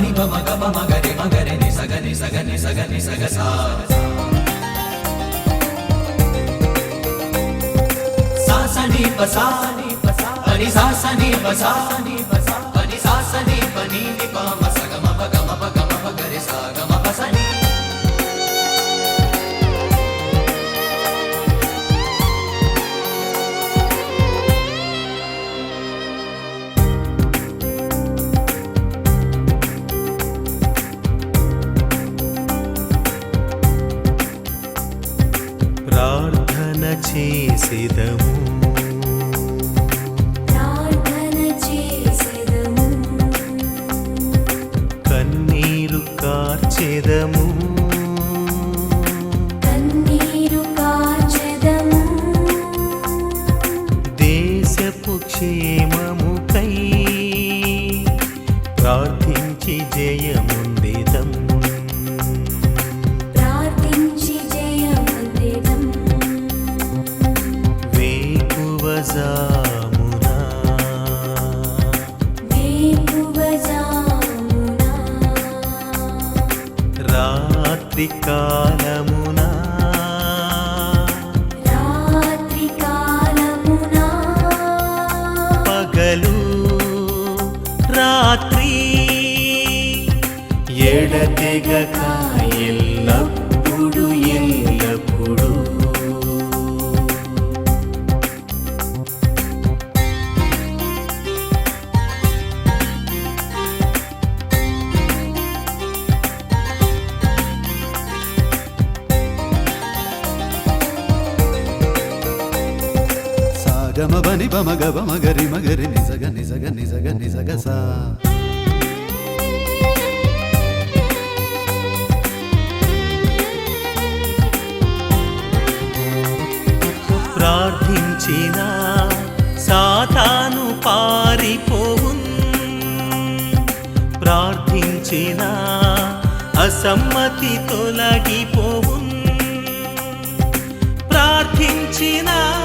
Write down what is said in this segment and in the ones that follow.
పని ప మగ ప మగరి మగరి ని సగ ని సగ ని సగ ని సగ సా. సాసని పసాని పసా పని సాసని పసాని పసా పని సాసని పని ని ప మ సగ మ ప చేసేదము. కన్నీరు కార్చెదము. రాత్రి కాలమునా రాత్రి కాలమున పగలు రాత్రి ఎడతెగక ఎల్లప్పుడు సాగమ బని బమ గ బమ గరి మగరి నిజగ నిజగ నిజగ నిజగ సా. ప్రార్థించిన సాతాను పారిపోవున్. ప్రార్థించిన అసమ్మతి తొలగిపోవున్. ప్రార్థించినా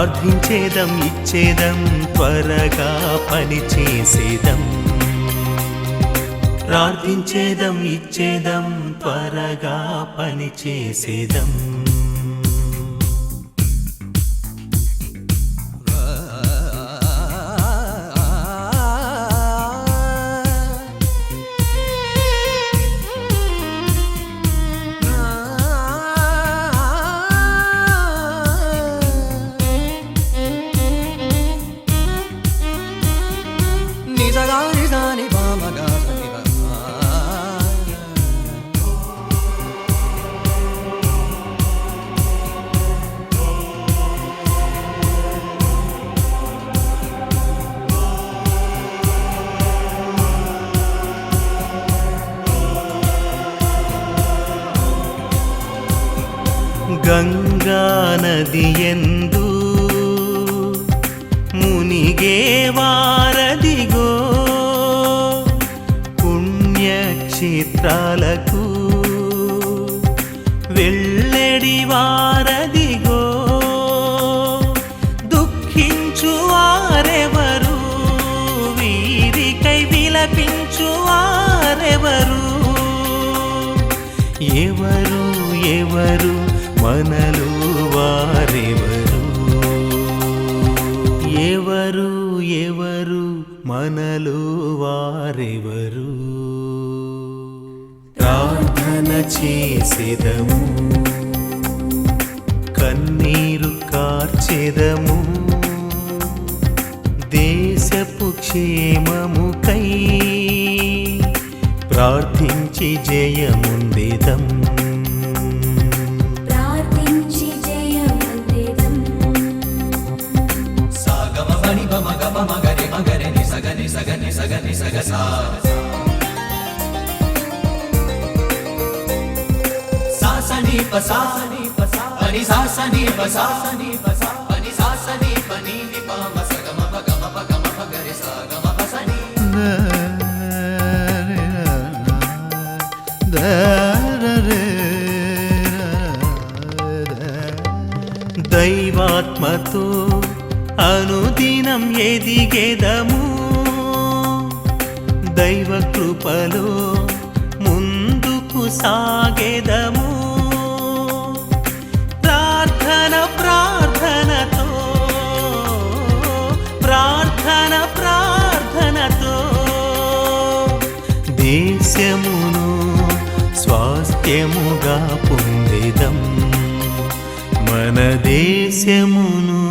ప్రార్థించేదం ఇచ్చేదం త్వరగా పని చేసేదం. ప్రార్థించేదం ఇచ్చేదం త్వరగా పని చేసేదం. గంగా నది ఎందు మునిగే వారదిగో పుణ్యక్షేత్రాలకు వెళ్ళడి వారదిగో దుఃఖించు వారెవరు వీరికై విలపించు వారెవరు ఎవరు ఎవరు మనలు వారెవరు ఎవరు ఎవరు మనలు వారెవరు ప్రార్థన చేసేదము కన్నీరు కార్చెదము దేశపు క్షేమముకై ప్రార్థించి జయముందిదం నిసగ నిసగ నిసగ సా సాసని పసా పని సాసని పసా పని సాసని పని సగ ప ప గరి సా దైవాత్మతో అనుదినం ఎదిగేదము. దైవ కృపలో ముందుకు సాగెదము. ప్రార్థన ప్రార్థనతో ప్రార్థన ప్రార్థనతో దేశమును స్వాస్థ్యముగా పొందిదం. మన దేశమును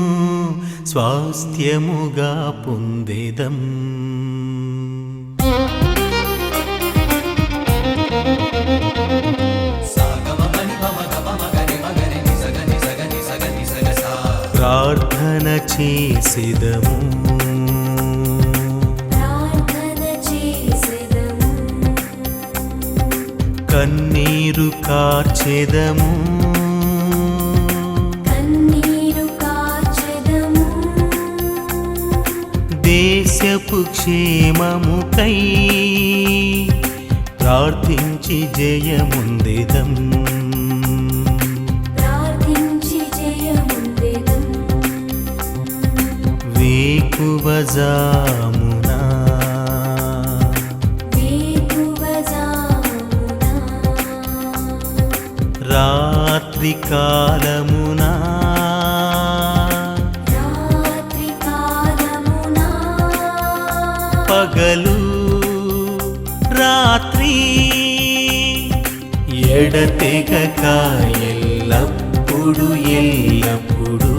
స్వాస్థ్యముగా పొందేదం. చేసేదము. కన్నీరు కార్చెదము. దేశపు క్షేమముకై ప్రార్థించి జయముందిదం వేకువజామునా రాత్రి కాలమునా రాత్రి కాలమున పగలు రాత్రి ఎడతెగక ఎల్లప్పుడు ఎల్లప్పుడు.